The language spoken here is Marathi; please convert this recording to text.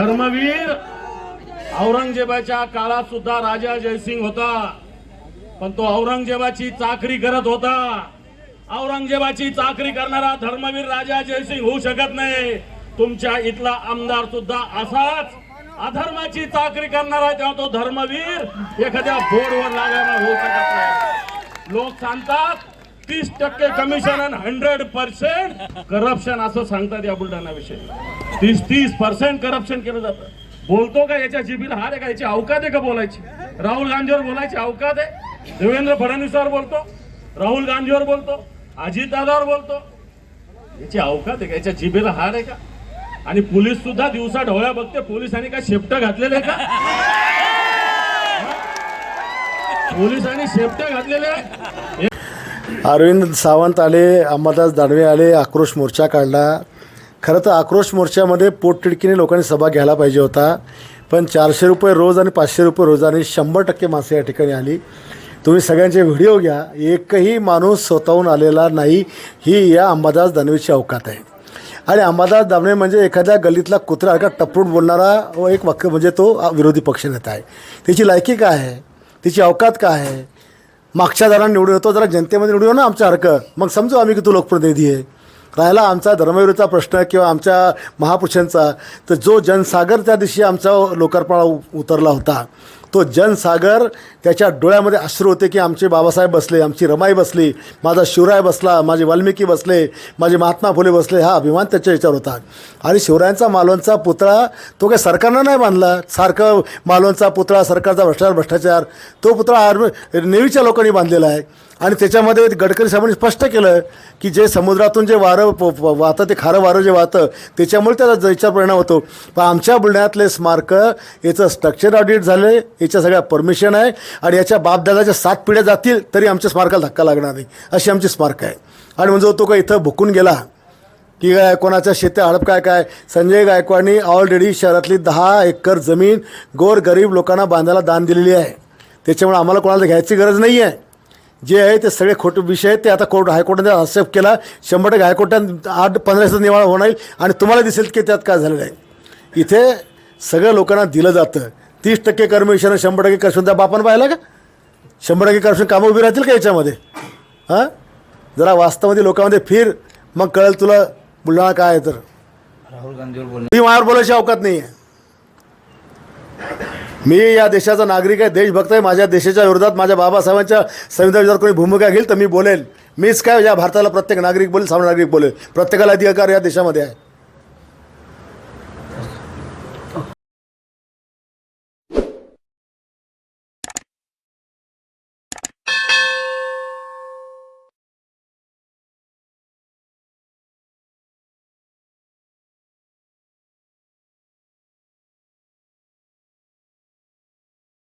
धर्मवीर औरंगजेबाच्या काळात सुद्धा राजा जयसिंग होता. पण तो औरंगजेबाची चाकरी करत होता. औरंगजेबाची चाकरी करणारा धर्मवीर राजा जयसिंग होऊ शकत नाही. तुमच्या इथला आमदार सुद्धा असाच अधर्माची चाकरी करणारा तेव्हा तो धर्मवीर एखाद्या बोर्डवर लागायला होऊ शकत नाही. लोक सांगतात तीस टक्के कमिशन आणि हंड्रेड पर्सेंट करप्शन असं सांगतात या बुलढाणा विषयी तीस तीस पर्सेंट करप्शन केलं जातं. बोलतो का याच्या जिबीला हार आहे का? याची अवकात आहे का बोलायची? राहुल गांधीवर बोलायची अवकात आहे? देवेंद्र फडणवीसवर बोलतो. राहुल गांधीवर बोलतो. अजितदादावर बोलतो. याची अवकात आहे का? याच्या जिबेला हार आहे का? आणि पोलीस सुद्धा दिवसा ढवळ्या बघते. पोलिसांनी काय शेपट घातलेले आहे का? पोलिसांनी शेपट घातलेले आहे. अरविंद सावंत आले अंबादास दानवे आले आक्रोश मोर्चा काढला. खरं तर आक्रोश मोर्चामध्ये पोटतिडकीने लोकांनी सभा घ्यायला पाहिजे होता. पण चारशे रुपये रोज आणि पाचशे रुपये रोजाने शंभर टक्के मासे या ठिकाणी आली. तुम्ही सगळ्यांचे व्हिडिओ घ्या. एकही माणूस स्वतःहून आलेला नाही. ही या अंबादास दानवेची अवकात आहे. आणि अंबादास दानवे म्हणजे एखाद्या गल्लीतला कुत्रा का टपरून बोलणारा व एक वाक्य म्हणजे तो विरोधी पक्षनेता आहे. त्याची लायकी काय आहे? तिची अवकात काय आहे? मागच्या दाराने निवडून येतो जरा जनतेमध्ये निवडून ना आमच्या हरकत. मग समजू आम्ही की तू लोकप्रतिनिधी आहे. राहिला आमचा धर्मवीरूचा प्रश्न किंवा आमच्या महापुरुषांचा तर जो जनसागर त्या दिवशी आमचा लोकार्पणा उतरला होता. तो जनसागर त्याच्या डोळ्यामध्ये अश्रू होते की आमचे बाबासाहेब बसले आमची रमाई बसली माझा शिवराय बसला माझे वाल्मिकी बसले माझे महात्मा फुले बसले हा अभिमान त्याच्या याच्यावर होता. आणि शिवरायांचा मालवणचा पुतळा तो काही सरकारनं नाही बांधला. सारखं मालवणचा पुतळा सरकारचा भ्रष्टाचार भ्रष्टाचार तो पुतळा आर्मी नेव्हीच्या लोकांनी बांधलेला आहे. आणि त्याच्यामध्ये गडकरी साहेबांनी स्पष्ट केलं की जे समुद्रातून जे वारं प- वाहतं ते खारं वारं जे वाहतं त्याच्यामुळे त्याचा जयचा परिणाम होतो. पण आमच्या बुलढाण्यातले स्मारक याचं स्ट्रक्चर ऑडिट झाले याच्या सगळ्या परमिशन आहे आणि याच्या बापदादाच्या सात पिढ्या जातील तरी आमच्या स्मारकाला धक्का लागणार नाही. अशी आमची स्मारक आहे. आणि म्हणजे तो का इथं भुकून गेला. की काय कोणाच्या शेती हडप काय काय? संजय गायकवाडनी ऑलरेडी शहरातली दहा एकर जमीन गोर गरीब लोकांना बांधायला दान दिलेली आहे. त्याच्यामुळे आम्हाला कोणाला घ्यायची गरज नाही आहे जे आहे ते सगळे खोटे विषय आहेत ते आता कोर्ट हायकोर्टाने हस्तक्षेप केला. शंभर टक्के हायकोर्टात आठ पंधरा दिवसात निवाळा होणार आणि तुम्हाला दिसेल की त्यात काय झालेलं आहे. इथे सगळ्या लोकांना दिलं जातं. तीस टक्के कर्मविषयानं शंभर टक्के करशून त्या बापानं पाहिला का? शंभर टक्के करशून कामं उभी राहतील का याच्यामध्ये? हां? जरा वास्तवामध्ये लोकांमध्ये फिर मग कळेल तुला बुलढाणा काय आहे तर. राहुल गांधीवर मी माझ्यावर बोलायची अवकात नाही आहे मी या देशाचा नागरिक आहे देशभक्त आहे. माझ्या देशाच्या विरोधात माझ्या बाबासाहेबांच्या संविधान विरोधात कोणी भूमिका घेईल तर मी बोलेल. मीच काय या भारताला प्रत्येक नागरिक बोलेल सामान्य नागरिक बोलेल. प्रत्येकाला अधिकार या देशामध्ये आहे.